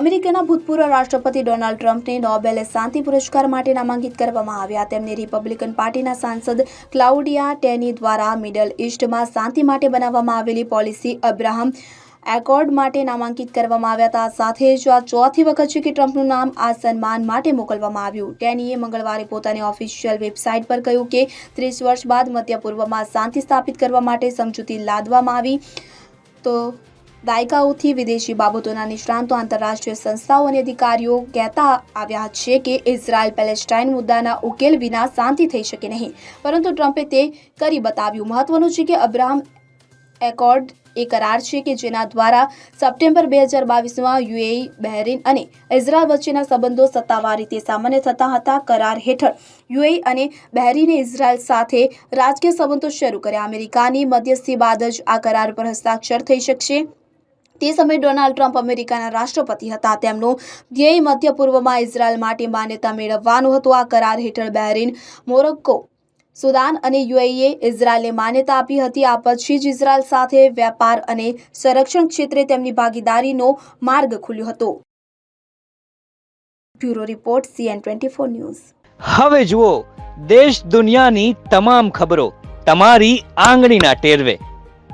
અમેરિકાના ભૂતપૂર્વ રાષ્ટ્રપતિ ડોનાલ્ડ ટ્રમ્પને નોબેલ શાંતિ પુરસ્કાર માટે નામાંકિત કરવામાં આવ્યા. તેમને રિપબ્લિકન પાર્ટીના સાંસદ ક્લાઉડિયા ટેની દ્વારા મિડલ ઇસ્ટમાં શાંતિ માટે બનાવવામાં આવેલી પોલિસી અબ્રાહમ એકોર્ડ માટે નામાંકિત કરવામાં આવ્યા હતા. સાથે જ આ ચોથી વખત છે કે ટ્રમ્પનું નામ આ સન્માન માટે મોકલવામાં આવ્યું. ટેનીએ મંગળવારે પોતાની ઓફિશિયલ વેબસાઇટ પર કહ્યું કે ત્રીસ વર્ષ બાદ મધ્ય પૂર્વમાં શાંતિ સ્થાપિત કરવા માટે સમજૂતી લાદવામાં આવી. તો દાયકાઓથી વિદેશી બાબતોના નિષ્ણાંતો, આંતરરાષ્ટ્રીય સંસ્થાઓ અને અધિકારીઓ કહેતા આવ્યા છે કે ઇઝરાયલ પેલેસ્ટાઇન મુદ્દાના ઉકેલ વિના શાંતિ થઈ શકે નહીં. પરંતુ ટ્રમ્પે તે કરી બતાવ્યું. મહત્વનું છે કે અબ્રાહમ એકોર્ડ એ કરાર છે કે જેના દ્વારા સપ્ટેમ્બર બે હજાર બાવીસમાં યુએઈ, બહેરીન અને ઇઝરાયલ વચ્ચેના સંબંધો સત્તાવાર રીતે સામાન્ય થતા હતા. કરાર હેઠળ યુએઈ અને બહેરીને ઇઝરાયલ સાથે રાજકીય સંબંધો શરૂ કર્યા. અમેરિકાની મધ્યસ્થી બાદ જ આ કરાર પર હસ્તાક્ષર થઈ શકશે. તે સમયે ડોનાલ્ડ ટ્રમ્પ અમેરિકાના રાષ્ટ્રપતિ હતા. તેમનું ધ્યેય મધ્ય પૂર્વમાં ઇઝરાયલ માટે માન્યતા મેળવવાનું હતું. આ કરાર હેઠળ બહેરીન મોરોક્કો, સુદાન અને યુએઈએ ઇઝરાયલને માન્યતા આપી હતી. આ પછી જ ઇઝરાયલ સાથે વેપાર અને સંરક્ષણ ક્ષેત્રે તેમની ભાગીદારીનો માર્ગ ખુલ્યો હતો. Bureau report, CN twenty four news. હવે જુઓ, દેશ દુનિયાની તમામ ખબરો તમારી આંગળીના ટેરવે.